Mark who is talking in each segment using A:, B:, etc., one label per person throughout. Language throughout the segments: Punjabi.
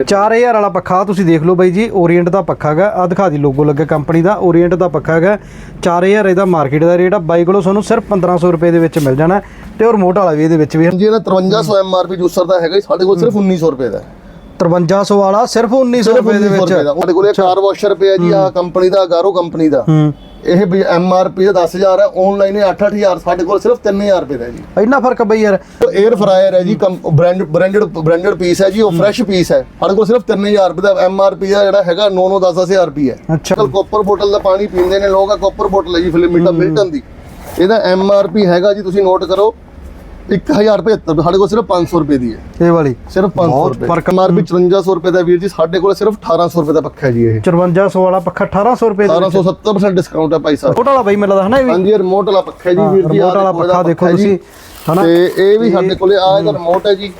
A: 4000 ਵਾਲਾ ਪੱਖਾ ਤੁਸੀਂ ਦੇਖ ਲਓ ਬਾਈ ਜੀ ਓਰੀਐਂਟ ਦਾ ਪੱਖਾ ਹੈਗਾ। ਆ ਦਿਖਾ ਦੀ ਲੋਗੋ ਲੱਗਾ ਕੰਪਨੀ ਦਾ। ਓਰੀਐਂਟ ਦਾ ਪੱਖਾ ਹੈਗਾ। 4000 ਇਹਦਾ ਮਾਰਕੀਟ ਦਾ ਰੇਟ ਆ। ਬਾਈ ਕੋਲੋਂ ਤੁਹਾਨੂੰ ਸਿਰਫ 1500 ਰੁਪਏ ਦੇ ਵਿੱਚ ਮਿਲ ਜਾਣਾ ਤੇ ਉਹ ਰਿਮੋਟ ਵਾਲਾ ਵੀ ਇਹਦੇ ਵਿੱਚ ਵੀ ਹੈ।
B: ਜੀ ਇਹਦਾ 5300 ਐਮਆਰਪੀ ਜੂਸਰ ਦਾ ਹੈਗਾ ਸਾਡੇ ਕੋਲ ਸਿਰਫ 1900 ਰੁਪਏ ਦਾ ਹੈ।
A: 5300 ਵਾਲਾ ਸਿਰਫ 1900
B: ਸਿਰਫ
A: ਰੁਪਏ ਦੇ
B: 1900
A: ਵਿੱਚ
B: ਸਾਡੇ ਕੋਲ ਇਹ ਕਾਰ ਵਾਸ਼ਰ ਪਿਆ ਜੀ ਆ ਕੰਪਨੀ ਦਾ ਗਾਰੋ ਕੰਪਨੀ ਦਾ।
A: ਹੂੰ।
B: ਇਹ ਐਮਆਰਪੀ ਦਾ 10000 ਹੈ ਆਨਲਾਈਨ ਇਹ 8-8000 ਸਾਡੇ ਕੋਲ ਸਿਰਫ 3000 ਰੁਪਏ ਦਾ ਹੈ ਜੀ।
A: ਇੰਨਾ ਫ਼ਰਕ ਬਈ ਯਾਰ।
B: 에ਅਰ ਫਰਾਇਰ ਹੈ ਜੀ ਬ੍ਰਾਂਡ ਬ੍ਰਾਂਡਡ ਬ੍ਰਾਂਡਡ ਪੀਸ ਹੈ ਜੀ ਉਹ ਫਰੈਸ਼ ਪੀਸ ਹੈ। ਸਾਡੇ ਕੋਲ ਸਿਰਫ 3000 ਰੁਪਏ ਦਾ ਐਮਆਰਪੀ ਦਾ ਜਿਹੜਾ ਹੈਗਾ 9-9 10-10000 ਰੁਪਏ ਹੈ।
A: ਅੱਛਾ।
B: ਕਾਪਰ ਬੋਟਲ ਦਾ ਪਾਣੀ ਪੀਂਦੇ ਨੇ ਲੋਕ ਆ ਕਾਪਰ ਬੋਟਲ ਹੈ ਜੀ ਫਿਲਮ ਮਿਲਟਨ ਦੀ। ਇਹਦਾ ਐਮਆਰਪੀ ਹੈਗਾ ਜੀ ਤੁਸੀਂ ਨੋਟ ਕਰੋ 1075 ਸਾਡੇ ਕੋਲ ਸਿਰਫ 500 ਰੁਪਏ ਦੀ ਹੈ।
A: ਇਹ ਵਾਲੀ।
B: ਸਿਰਫ 500
A: ਬਹੁਤ
B: ਰੁਪਏ।
A: ਫ਼ਰਕ।
B: ਐਮਆਰਪੀ 5400 ਰੁਪਏ ਦਾ ਵੀਰ ਜੀ ਸਾਡੇ ਕੋਲ ਸਿਰਫ 1800 ਰੁਪਏ ਦਾ ਪੱਖਾ ਹੈ ਜੀ ਇਹ।
A: 5400 ਵਾਲਾ ਪੱਖਾ 1800 ਰੁਪਏ ਦੇ ਵਿੱਚ।
B: 1770% ਡਿਸਕਾਊਂਟ ਹੈ ਭਾਈ ਸਾਹਿਬ।
A: ਰਿਮੋਟ ਵਾਲਾ ਬਾਈ ਮੈਨੂੰ ਲੱਗਦਾ ਹਨਾ ਇਹ ਵੀ।
B: ਹਾਂਜੀ ਰਿਮੋਟ ਵਾਲਾ ਪੱਖਾ ਹੈ ਜੀ ਵੀਰ ਜੀ
A: ਰਿਮੋਟ ਵਾਲਾ ਪੱਖਾ ਦੇਖੋ। ਤੁਸੀਂ ਹਨਾ?
B: ਤੇ ਇਹ ਵੀ ਸਾਡੇ ਕੋਲੇ ਆ ਇਹਦਾ ਰਿਮੋਟ ਹੈ ਜੀ।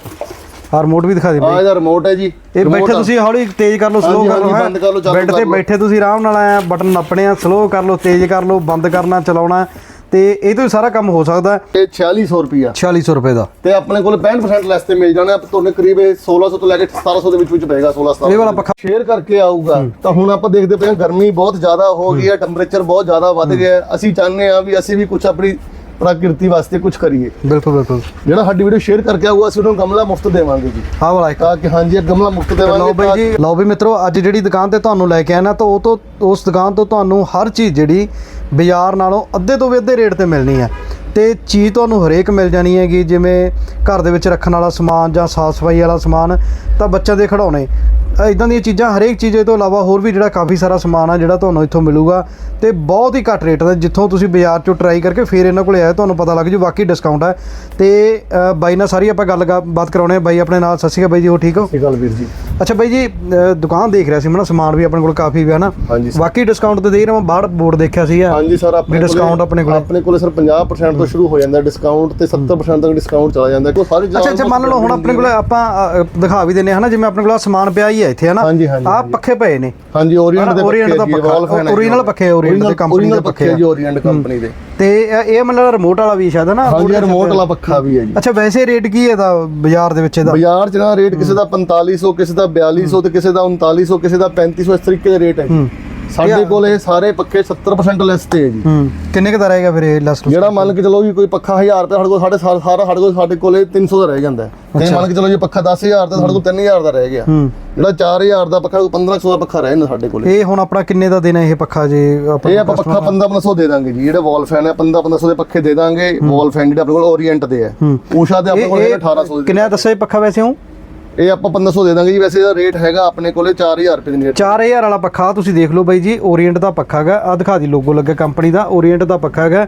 A: ਆ ਰਿਮੋਟ ਵੀ ਦਿਖਾ ਦੇ
B: ਆ
A: ਬਾਈ।
B: ਇਹਦਾ ਰਿਮੋਟ ਹੈ ਜੀ।
A: ਇਹ ਬੈਠੇ। ਤੁਸੀਂ ਹੌਲੀ ਤੇਜ਼ ਕਰ ਲਓ ਸਲੋ
B: ਹਾਂਜੀ,
A: ਕਰ ਲਓ
B: ਹਾਂਜੀ, ਬੰਦ ਕਰ ਲਓ, ਚਾਲੂ
A: ਬੈੱਡ ਤੇ
B: ਕਰ ਲਓ।
A: ਬੈਠੇ ਤੁਸੀਂ ਆਰਾਮ ਨਾਲ ਆਇਆ ਬਟਨ ਨੱਪਣੇ ਆ ਸਲੋ ਕਰ ਲਓ ਤੇਜ਼ ਕਰ ਲਓ ਬੰਦ ਕਰਨਾ ਚਲਾਉਣਾ। ਤੇ ਇਹ ਤੋਂ ਹੀ ਸਾਰਾ ਕੰਮ ਹੋ ਸਕਦਾ ਹੈ।
B: ਇਹ 4600 ਰੁਪਿਆ
A: 4600 ਰੁਪਏ ਦਾ।
B: ਤੇ ਆਪਣੇ ਕੋਲ 65% ਲੈਸ ਤੇ ਮਿਲ ਜਾਣਾ। ਤੁਹਾਨੂੰ ਕਰੀਬ ਇਹ 1600 ਤੋਂ ਲੈ ਕੇ 1700 ਦੇ ਵਿੱਚ ਵਿੱਚ ਪਏਗਾ 16 1700
A: ਇਹ ਵਾਲਾ ਪੱਖਾ
B: ਸ਼ੇਅਰ ਕਰਕੇ ਆਊਗਾ। ਤਾਂ ਹੁਣ ਆਪਾਂ ਦੇਖਦੇ ਪਏ ਹਾਂ ਗਰਮੀ ਬਹੁਤ ਜ਼ਿਆਦਾ ਹੋ ਗਈ ਹੈ ਟੈਂਪਰੇਚਰ ਬਹੁਤ ਜ਼ਿਆਦਾ ਵੱਧ ਗਿਆ ਅਸੀਂ ਚਾਹੁੰਦੇ ਹਾਂ ਵੀ ਅਸੀਂ ਵੀ ਕੁਝ ਆਪਣੀ ਪ੍ਰਕਿਰਤੀ ਵਾਸਤੇ ਕੁਝ ਕਰੀਏ।
A: ਬਿਲਕੁਲ ਬਿਲਕੁਲ।
B: ਜਿਹੜਾ ਸਾਡੀ ਵੀਡੀਓ ਸ਼ੇਅਰ ਕਰਕੇ ਆਊਗਾ ਅਸੀਂ ਉਹਨੂੰ ਗਮਲਾ ਮੁਫਤ ਦੇਵਾਂਗੇ ਜੀ।
A: ਆਹ ਵਾਲਾ ਇੱਕ।
B: ਤਾਂ ਕਿ ਹਾਂਜੀ ਇਹ ਗਮਲਾ ਮੁਫਤ ਦੇਵਾਂਗੇ
A: ਲਓ ਬਈ ਜੀ ਲਓ ਵੀ ਮਿੱਤਰੋ ਅੱਜ ਜਿਹੜੀ ਦੁਕਾਨ ਤੇ ਤੁਹਾਨੂੰ ਲੈ ਕੇ ਆਇਆ ਨਾ ਤਾਂ ਉਹ ਤੋਂ ਉਸ ਦੁਕਾਨ ਤੋਂ ਤੁਹਾਨੂੰ ਹਰ ਚੀਜ਼ ਜਿਹੜੀ ਬਾਜ਼ਾਰ ਨਾਲੋਂ ਅੱਧੇ ਤੋਂ ਵੀ ਅੱਧੇ ਰੇਟ ਤੇ ਮਿਲਣੀ ਹੈ ਤੇ ਚੀਜ਼ ਤੁਹਾਨੂੰ ਹਰੇਕ ਮਿਲ ਜਾਣੀ ਹੈਗੀ ਜਿਵੇਂ ਘਰ ਦੇ ਵਿੱਚ ਰੱਖਣ ਵਾਲਾ ਸਮਾਨ ਜਾਂ ਸਾਫ਼ ਸਫ਼ਾਈ ਵਾਲਾ ਸਮਾਨ ਤਾਂ ਬੱਚਿਆਂ ਦੇ ਖਿਡੌਣੇ। ਇਦਾਂ ਦੀਆਂ ਚੀਜ਼ਾਂ ਹਰੇਕ ਚੀਜ਼ ਤੋਂ ਇਲਾਵਾ ਹੋਰ ਵੀ ਜਿਹੜਾ ਕਾਫੀ ਸਾਰਾ ਸਮਾਨ ਆ ਜਿਹੜਾ ਤੁਹਾਨੂੰ ਇੱਥੋਂ ਮਿਲੂਗਾ ਤੇ ਬਹੁਤ ਹੀ ਘੱਟ ਰੇਟ ਦਾ ਜਿੱਥੋਂ ਤੁਸੀਂ ਬਾਜ਼ਾਰ ਚੋਂ ਟਰਾਈ ਕਰਕੇ ਫਿਰ ਇਹਨਾਂ ਕੋਲੇ ਆਏ ਤੁਹਾਨੂੰ ਪਤਾ ਲੱਗ ਜੂ ਬਾਕੀ ਡਿਸਕਾਊਂਟ ਹੈ ਤੇ ਬਾਈ ਨਾਲ ਸਾਰੀ ਆਪਾਂ ਗੱਲ ਬਾਤ ਕਰਾਉਣੇ ਆ। ਬਾਈ ਆਪਣੇ ਨਾਲ ਸਤਿ ਸ਼੍ਰੀ ਅਕਾਲ ਬਾਈ ਜੀ ਹੋ ਠੀਕ ਹੋ?
B: ਸਹੀ ਗੱਲ ਵੀਰ ਜੀ।
A: ਅੱਛਾ ਬਾਈ ਜੀ ਦੁਕਾਨ ਦੇਖ ਰਿਹਾ ਸੀ ਮੈਂ ਨਾ ਸਮਾਨ ਵੀ ਆਪਣੇ ਕੋਲ ਕਾਫੀ ਵੀ ਹੈ ਨਾ
B: ਸਰ।
A: ਬਾਕੀ ਡਿਸਕਾਊਂਟ ਤੇ ਦੇ ਰਿਹਾ ਮੈਂ ਬਾਹਰ ਬੋਰਡ ਦੇਖਿਆ ਸੀ
B: ਹਾਂਜੀ ਸਰ ਆਪਣੇ
A: ਵੀ discount ਆਪਣੇ ਕੋਲੇ।
B: ਆਪਣੇ ਕੋਲੇ ਸਰ 50% ਤੋਂ ਸ਼ੁਰੂ ਹੋ ਜਾਂਦਾ ਡਿਸਕਾਊਂਟ ਤੇ 70% ਤੱਕ ਡਿਸਕਾਊਂਟ ਚਲਾ ਜਾਂਦਾ ਕੋਈ ਸਾਰੇ
A: ਅੱਛਾ ਅੱਛਾ ਮੰਨ ਲਓ ਹੁਣ ਆਪਣੇ ਕੋਲ ਆਪਾਂ ਦਿਖਾ ਵੀ ਦਿੰਨੇ ਹਨਾ ਜਿਵੇਂ ਆਪਣੇ ਕੋਲ ਸਮਾਨ ਪਿਆ ਹੀ ਹੈ ਇੱਥੇ ਹਨਾ?
B: ਹਾਂਜੀ, ਹਾਂਜੀ,
A: ਆਹ
B: ਹਾਂਜੀ।
A: ਪੱਖੇ ਪਏ ਨੇ।
B: ਹਾਂਜੀ ਓਰੀਐਂਟ ਦੇ
A: Orient ਦਾ ਪੱਖਾ, original ਪੱਖੇ, Orient ਦੇ company ਦੇ ਪੱਖੇ ਆ।
B: ਜੀ ਓਰੀਐਂਟ ਕੰਪਨੀ ਦੇ।
A: ਤੇ ਇਹ ਇਹ ਮੰਨ ਲਓ ਰਿਮੋਟ ਵਾਲਾ ਵੀ ਸ਼ਾਇਦ ਹੈ ਨਾ
B: ਹਾਂਜੀ ਰਿਮੋਟ ਵਾਲਾ ਪੱਖਾ ਵੀ ਹੈ ਜੀ।
A: ਅੱਛਾ ਵੈਸੇ ਰੇਟ ਕੀ ਹੈ ਇਹਦਾ ਬਾਜ਼ਾਰ ਦੇ ਵਿੱਚ ਇਹਦਾ?
B: ਬਾਜ਼ਾਰ 'ਚ ਨਾ ਰੇਟ ਕਿਸੇ ਦਾ 4500 ਕਿਸੇ ਦਾ 4200 ਤੇ ਕਿਸੇ ਦਾ 3900 ਕਿਸੇ ਦਾ 3500 ਇਸ ਤਰੀਕੇ ਦੇ ਰੇਟ ਹੈ ਜੀ। ਸਾਡੇ ਕੋਲ ਇਹ ਸਾਰੇ ਪੱਖੇ 70% ਲੈਸ ਤੇ ਹੈ ਜੀ।
A: ਹੂੰ। ਕਿੰਨੇ ਕੁ ਦਾ ਰਹੇਗਾ ਫਿਰ ਇਹ ਲੈਸ
B: ਜਿਹੜਾ ਮੰਨ ਕੇ ਚਲੋ ਵੀ ਕੋਈ ਪੱਖਾ 1000 ਰੁਪਏ ਸਾਡੇ ਕੋਲ ਸਾਡੇ ਸਾਰਾ ਸਾਡੇ ਕੋਲ ਸਾਡੇ ਕੋਲੇ 300 ਦਾ ਰਹਿ ਜਾਂਦਾ ਹੈ। ਤੇ ਮੰਨ ਕੇ ਚਲੋ ਜੇ ਪੱਖਾ 10000 ਦਾ ਸਾਡੇ ਕੋਲ 3000 ਦਾ ਰਹਿ ਗਿਆ।
A: ਹੂੰ।
B: ਜਿਹੜਾ 4000 ਦਾ ਪੱਖਾ 1500 ਦਾ ਪੱਖਾ ਰਹਿ ਜਾਂਦਾ ਸਾਡੇ ਕੋਲੇ।
A: ਇਹ ਹੁਣ ਆਪਣਾ ਕਿੰਨੇ ਦਾ ਦੇਣਾ ਇਹ ਪੱਖਾ ਜੇ ਆਪਾਂ
B: ਇਹ ਆਪਾਂ ਪੱਖਾ 1500 ਦੇ ਦਾਂਗੇ ਜੀ। ਜਿਹੜੇ ਵਾਲ ਫੈਨ ਹੈ 1500 ਦੇ ਪੱਖੇ ਦੇ ਦਾਂਗੇ। ਵਾਲ ਫੈਨ ਜਿਹੜੇ ਆਪਣੇ ਕੋਲ ਓਰੀਐਂਟ ਦੇ ਹੈ। ਊਸ਼ਾ ਦੇ ਆਪਣੇ ਕੋਲ ਹੈਗਾ 1800 ਦੇ
A: ਕਿੰਨੇ ਦੱਸਿਆ ਇਹ ਪੱਖਾ ਵੈਸੇ ਹੂੰ
B: ਇਹ ਆਪਾਂ 1500 ਦੇ ਦਾਂਗੇ ਜੀ ਵੈਸੇ ਇਹਦਾ ਰੇਟ ਹੈਗਾ ਆਪਣੇ ਕੋਲੇ 4000 ਰੁਪਏ ਦੇ ਨੇੜੇ।
A: 4000 ਵਾਲਾ ਪੱਖਾ ਤੁਸੀਂ ਦੇਖ ਲਓ ਬਾਈ ਜੀ ਓਰੀਐਂਟ ਦਾ ਪੱਖਾ ਹੈਗਾ ਆ ਦਿਖਾ ਦੀ ਲੋਗੋ ਲੱਗਾ ਕੰਪਨੀ ਦਾ ਓਰੀਐਂਟ ਦਾ ਪੱਖਾ ਹੈਗਾ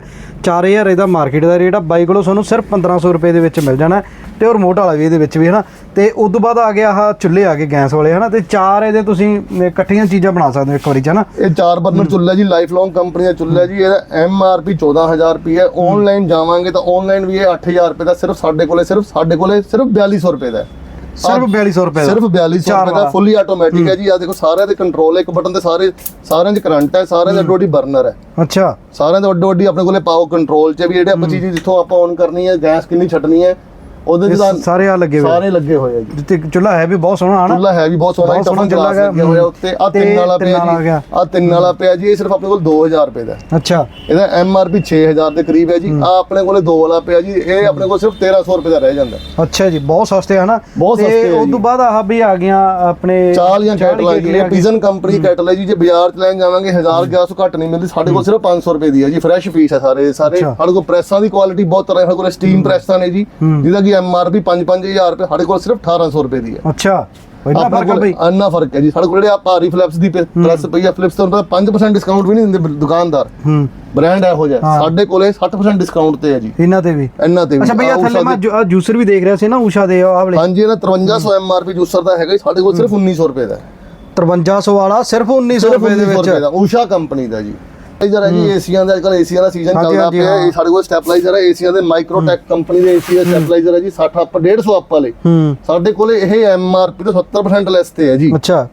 A: 4000 ਇਹਦਾ ਮਾਰਕੀਟ ਦਾ ਰੇਟ ਆ ਬਾਈ ਕੋਲੋਂ ਤੁਹਾਨੂੰ ਸਿਰਫ 1500 ਰੁਪਏ ਦੇ ਵਿੱਚ ਮਿਲ ਜਾਣਾ ਤੇ ਉਹ ਰਿਮੋਟ ਵਾਲਾ ਵੀ ਇਹਦੇ ਵਿੱਚ ਵੀ ਹੈ ਨਾ ਤੇ ਉਸ ਤੋਂ ਬਾਅਦ ਆ ਗਿਆ ਆਹ ਚੁੱਲ੍ਹੇ ਆ ਗਏ ਗੈਸ ਵਾਲੇ ਹਨਾ ਤੇ ਚਾਰ ਇਹਦੇ ਤੁਸੀਂ ਇਕੱਠੀਆਂ ਚੀਜ਼ਾਂ ਬਣਾ ਸਕਦੇ ਹੋ ਇੱਕ ਵਾਰੀ ਚ ਹਨਾ।
B: ਇਹ ਚਾਰ ਬਰਨਰ ਚੁੱਲ੍ਹਾ ਜੀ ਲਾਈਫ ਲੌਂਗ ਕੰਪਨੀ ਦਾ ਚੁੱਲ੍ਹਾ ਜੀ ਇਹਦਾ ਐਮ ਆਰ ਪੀ 14000 ਰੁਪਏ ਹੈ ਆਨਲਾਈਨ ਜਾਵਾਂਗੇ ਤਾਂ ਆਨਲਾਈਨ ਵੀ ਇਹ 8000 ਰੁਪਏ ਦਾ ਸਿਰਫ ਸਾਡੇ ਕੋਲੇ ਸਿਰਫ ਸਾਡੇ ਕੋਲੇ ਸਿਰਫ 4200 ਰੁਪਏ ਦਾ ਹੈ।
A: ਸਿਰਫ 4200 ਰੁਪਏ ਦਾ।
B: ਸਿਰਫ 4200
A: ਚਾਰ
B: ਰੁਪਏ ਦਾ। ਫੁੱਲੀ ਆਟੋਮੈਟਿਕ ਹੈ ਜੀ। ਆ ਦੇਖੋ ਸਾਰਿਆਂ ਦੇ ਕੰਟਰੋਲ ਇੱਕ ਬਟਨ ਤੇ ਸਾਰੇ ਸਾਰਿਆਂ 'ਚ ਕਰੰਟ ਹੈ ਸਾਰਿਆਂ ਦੇ ਅੱਡੋ ਅੱਡੀ ਬਰਨਰ ਹੈ।
A: ਅੱਛਾ।
B: ਸਾਰਿਆਂ ਦੇ ਅੱਡੋ ਅੱਡੀ ਆਪਣੇ ਕੋਲੇ ਪਾਓ ਕੰਟਰੋਲ 'ਚ ਵੀ ਜਿਹੜੇ ਆਪਾਂ ਚੀਜ਼ ਜਿੱਥੋਂ ਆਪਾਂ ਔਨ ਕਰਨੀ ਹੈ ਗੈਸ ਕਿੰਨੀ ਛੱਡਣੀ ਹੈ ਉਹਦੇ
A: ਇਹ
B: ਤਾਂ
A: ਸਾਰੇ ਆ ਲੱਗੇ ਹੋਏ
B: ਸਾਰੇ ਲੱਗੇ ਹੋਏ ਆ ਜੀ।
A: ਜਿੱਤੇ ਚੁੱਲ੍ਹਾ ਹੈ ਵੀ ਬਹੁਤ ਸੋਹਣਾ ਹਨਾ?
B: ਚੁੱਲ੍ਹਾ ਹੈ ਵੀ ਬਹੁਤ ਸੋਹਣਾ
A: ਬਹੁਤ ਸੋਹਣਾ
B: ਟਫਨ
A: ਚੁੱਲ੍ਹਾ
B: ਚੁੱਲਾ
A: ਹੈਗਾ।
B: ਲੱਗਿਆ ਹੋਇਆ ਉੱਤੇ। ਆ ਤਿੰਨ ਵਾਲਾ
A: ਤਿੰਨ ਵਾਲਾ
B: ਪਿਆ ਜੀ। ਆ ਤਿੰਨ ਵਾਲਾ ਪਿਆ ਜੀ ਇਹ ਸਿਰਫ ਆਪਣੇ ਕੋਲ 2000 ਰੁਪਏ ਦਾ ਹੈ।
A: ਅੱਛਾ।
B: ਇਹਦਾ ਐਮ ਆਰ ਪੀ 6000 ਦੇ ਕਰੀਬ ਹੈ ਜੀ। ਆ ਆਪਣੇ ਕੋਲੇ ਦੋ ਵਾਲਾ ਪਿਆ ਜੀ। ਇਹ ਆਪਣੇ ਕੋਲ ਸਿਰਫ 1300 ਰੁਪਏ ਦਾ ਰਹਿ ਜਾਂਦਾ ਹੈ।
A: ਅੱਛਾ ਜੀ ਬਹੁਤ ਸਸਤੇ ਹਨਾ?
B: ਬਹੁਤ ਸਸਤੇ ਆ
A: ਉਸ
B: ਜੀ।
A: ਤੋਂ ਬਾਅਦ ਆਹ ਵੀ ਆ ਗਈਆਂ ਆਪਣੇ
B: ਚਾਲ ਜਾਂ
A: ਚਾਲੀ
B: ਕੈਟਲ ਆ ਇਹ ਪੀਜ਼ਨ ਕੰਪਨੀ ਕੈਟਲ ਹੈ ਜੀ। ਜੇ ਬਾਜ਼ਾਰ ਚ ਲੈਣ ਜਾਵਾਂਗੇ 1000 ਗਿਆ ਤੋਂ ਘੱਟ ਨਹੀਂ ਮਿਲਦੀ। ਸਾਡੇ ਕੋਲ ਸਿਰਫ 500 ਰੁਪਏ ਦੀ ਹੈ ਜੀ। ਫਰੈਸ਼ ਪੀਸ ਹੈ ਸਾਰੇ। ਸਾਰੇ
A: ਅੱਛਾ।
B: ਸਾਡੇ ਕੋਲ ਪ੍ਰੈਸਾਂ ਦੀ ਕੁਆਲਿਟੀ ਬਹੁਤ ਤਰ੍ਹਾਂ ਸਾਡੇ ਕੋਲ ਸਟੀਮ ਪ੍ਰੈਸਾਂ ਨੇ ਜੀ। ਜਿਹਦਾ ਕਿ ਐਮ ਆਰ ਪੀ 5-5000 ਰੁਪਏ ਸਾਡੇ ਕੋਲ ਸਿਰਫ 1800 ਰੁਪਏ ਦੀ ਹੈ।
A: ਅੱਛਾ ਇੰਨਾ ਫ਼ਰਕ ਆ
B: ਕੋਲ
A: ਬਈ?
B: ਅੰਨਾ ਫ਼ਰਕ ਹੈ ਜੀ। ਸਾਡੇ ਕੋਲ ਜਿਹੜੇ ਆ ਭਾਰੀ ਫਲਿਪਸ ਦੀ ਪ੍ਰੈਸ ਪਈ ਆ ਫਲਿਪਸ ਤੋਂ ਪਤਾ 5% ਡਿਸਕਾਊਂਟ ਵੀ ਨਹੀਂ ਦਿੰਦੇ ਦੁਕਾਨਦਾਰ।
A: ਹੂੰ।
B: ਬ੍ਰਾਂਡ ਇਹੋ ਜਿਹਾ ਸਾਡੇ ਕੋਲੇ 60% ਡਿਸਕਾਊਂਟ ਤੇ ਹੈ ਜੀ।
A: ਇਹਨਾਂ ਤੇ ਵੀ?
B: ਇਹਨਾਂ ਤੇ ਵੀ।
A: ਅੱਛਾ ਭਈਆ ਥੱਲੇ ਮੈਂ ਜੂਸਰ ਵੀ ਦੇਖ ਰਿਹਾ ਸੀ ਨਾ ਊਸ਼ਾ ਦੇ ਆਹ ਵਾਲੇ।
B: ਹਾਂਜੀ ਇਹਦਾ 5300 ਐਮਆਰਪੀ ਜੂਸਰ ਦਾ ਹੈਗਾ ਜੀ। ਸਾਡੇ ਕੋਲ ਸਿਰਫ 1900 ਰੁਪਏ ਦਾ ਹੈ।
A: 5300 ਵਾਲਾ ਸਿਰਫ 1900
B: ਸਿਰਫ
A: ਰੁਪਏ ਦੇ
B: 1900
A: ਵਿੱਚ?
B: ਦਾ। ਊਸ਼ਾ ਕੰਪਨੀ ਦਾ ਜੀ। ਇਧਰ ਹੈ ਜੀ ਏਸੀਆਂ ਦਾ ਅੱਜਕੱਲ ਏਸੀਆਂ ਦਾ ਸੀਜ਼ਨ ਚੱਲਦਾ ਪਿਆ।
A: ਹਾਂ।
B: ਇਹ ਸਾਡੇ ਕੋਲ ਸਟੈਪਲਾਈਜ਼ਰ ਹੈ ਏਸੀਆਂ ਦੇ ਮਾਈਕਰੋਟੈਕ ਕੰਪਨੀ ਦੇ ਏਸੀ ਦਾ ਸਟੈਪਲਾਈਜ਼ਰ ਹੈ ਜੀ 60 ਅੱਪ 150 ਅੱਪ ਵਾਲੇ।
A: ਹੂੰ।
B: ਸਾਡੇ ਕੋਲੇ ਇਹ ਐਮਆਰਪੀ ਤੋਂ 70% ਲੈਸ ਤੇ ਹੈ ਜੀ।
A: ਅੱਛਾ।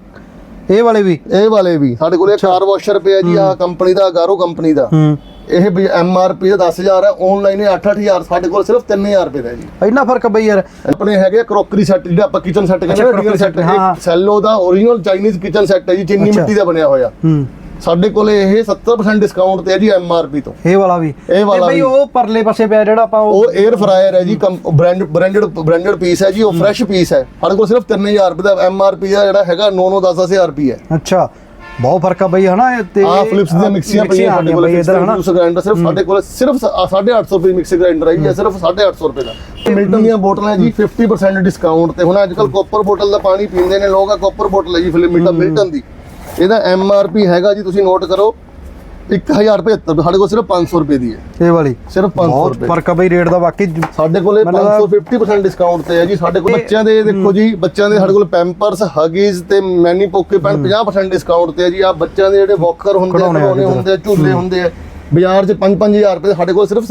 A: ਇਹ ਵਾਲੇ ਵੀ?
B: ਇਹ ਵਾਲੇ ਵੀ। ਸਾਡੇ ਕੋਲੇ ਕਾਰ ਵਾਸ਼ਰ ਪਿਆ ਜੀ ਆ ਕੰਪਨੀ ਦਾ ਗਾਰੋ ਕੰਪਨੀ ਦਾ।
A: ਹੂੰ।
B: ਇਹ ਵੀ ਐਮਆਰਪੀ ਦਾ 10000 ਹੈ ਆਨਲਾਈਨ ਇਹ 8-8000 ਸਾਡੇ ਕੋਲ ਸਿਰਫ 3000 ਰੁਪਏ ਦਾ ਹੈ ਜੀ।
A: ਇੰਨਾ ਫ਼ਰਕ ਆ ਬਈ ਯਾਰ।
B: ਆਪਣੇ ਹੈਗੇ ਕਰੋਕਰੀ ਸੈੱਟ ਜਿਹੜਾ ਆਪਾਂ ਕਿਚਨ ਸੈੱਟ ਕਹਿੰਦੇ
A: crockery
B: ਸੈੱਟ
A: set, ਹਾਂ, ਹਾਂ।
B: ਸੈਲੋ ਦਾ origignal ਚਾਈਨੀਜ਼ ਕਿਚਨ ਸੈੱਟ ਹੈ ਜੀ ਚੀਨੀ। ਮਿੱਟੀ ਦਾ ਬਣਿਆ ਹੋਇਆ।
A: ਹੂੰ।
B: ਸਾਡੇ ਕੋਲੇ ਇਹ 70% ਡਿਸਕਾਊਂਟ ਤੇ ਹੈ ਜੀ ਐਮਆਰਪੀ ਤੋਂ।
A: ਇਹ ਵਾਲਾ ਵੀ।
B: ਇਹ ਵਾਲਾ
A: ਬਈ। ਉਹ ਪਰਲੇ ਪਾਸੇ ਪਿਆ ਜਿਹੜਾ ਆਪਾਂ ਉਹ
B: 에ਅਰ ਫਰਾਇਰ ਹੈ ਜੀ ਬ੍ਰਾਂਡ ਬ੍ਰਾਂਡਡ ਬ੍ਰਾਂਡਡ ਪੀਸ ਹੈ ਜੀ ਉਹ ਫਰੈਸ਼ ਪੀਸ ਹੈ। ਸਾਡੇ ਕੋਲ ਸਿਰਫ 3000 ਰੁਪਏ ਦਾ ਐਮਆਰਪੀ ਦਾ ਜਿਹੜਾ ਹੈਗਾ 9-9 10-10000 ਰੁਪਏ ਹੈ।
A: ਅੱਛਾ। ਬਹੁਤ ਫ਼ਰਕ ਆ ਬਈ ਹਨਾ ਤੇ
B: ਆ ਫਲਿਪਸ ਦੀਆਂ ਮਿਕਸੀਆਂ ਪਈਆਂ ਸਾਡੇ ਕੋਲ
A: ਇਧਰ ਹਨਾ।
B: ਜੂਸ ਗ੍ਰਾਈਂਡਰ ਸਿਰਫ ਸਾਡੇ ਕੋਲ ਸਿਰਫ 850 ਰੁਪਏ ਮਿਕਸੀ ਗ੍ਰਾਈਂਡਰ ਆਈ ਹੈ ਸਿਰਫ 850 ਰੁਪਏ ਦਾ। ਮਿਲਟਨ ਦੀਆਂ ਬੋਟਲਾਂ ਜੀ 50% ਡਿਸਕਾਊਂਟ ਤੇ। ਹੁਣ ਅੱਜ ਕੱਲ ਕਾਪਰ ਬੋਟਲ ਦਾ ਪਾਣੀ ਪੀਂਦੇ ਨੇ ਲੋਕ ਆ ਕਾਪਰ ਬੋਟਲ ਹੈ ਜੀ ਮਿਲਟਨ ਦੀ। ਇਹਦਾ ਐਮ ਆਰ ਪੀ ਹੈਗਾ ਜੀ ਤੁਸੀਂ ਨੋਟ ਕਰੋ। 1075 ਸਾਡੇ ਕੋਲ ਸਿਰਫ 500 ਰੁਪਏ ਦੀ ਹੈ।
A: ਇਹ ਵਾਲੀ?
B: ਸਿਰਫ 500
A: ਬਹੁਤ ਫ਼ਰਕ ਆ ਬਈ ਰੇਟ ਦਾ ਵਾਕਈ
B: ਸਾਡੇ ਕੋਲੇ
A: ਮਤਲਬ-
B: 550% ਡਿਸਕਾਊਂਟ ਤੇ ਹੈ ਜੀ। ਸਾਡੇ ਕੋਲ ਬੱਚਿਆਂ ਦੇ ਦੇਖੋ ਜੀ ਬੱਚਿਆਂ ਦੇ ਸਾਡੇ ਕੋਲ ਪੈਂਪਰਸ ਹਗੀਜ਼ ਤੇ ਮੈਨੀ ਪੋਕੇ ਪੈਨ 50% ਡਿਸਕਾਊਂਟ ਤੇ ਹੈ ਜੀ। ਆ ਬੱਚਿਆਂ ਦੇ ਜਿਹੜੇ ਵਾਕਰ ਹੁੰਦੇ ਆ
A: ਖਿਡੌਣੇ।
B: ਹੁੰਦੇ ਆ ਝੂਲੇ ਹੁੰਦੇ ਆ। ਬਾਜ਼ਾਰ 'ਚ 5-5000 ਰੁਪਏ ਸਾਡੇ ਕੋਲ ਸਿਰਫ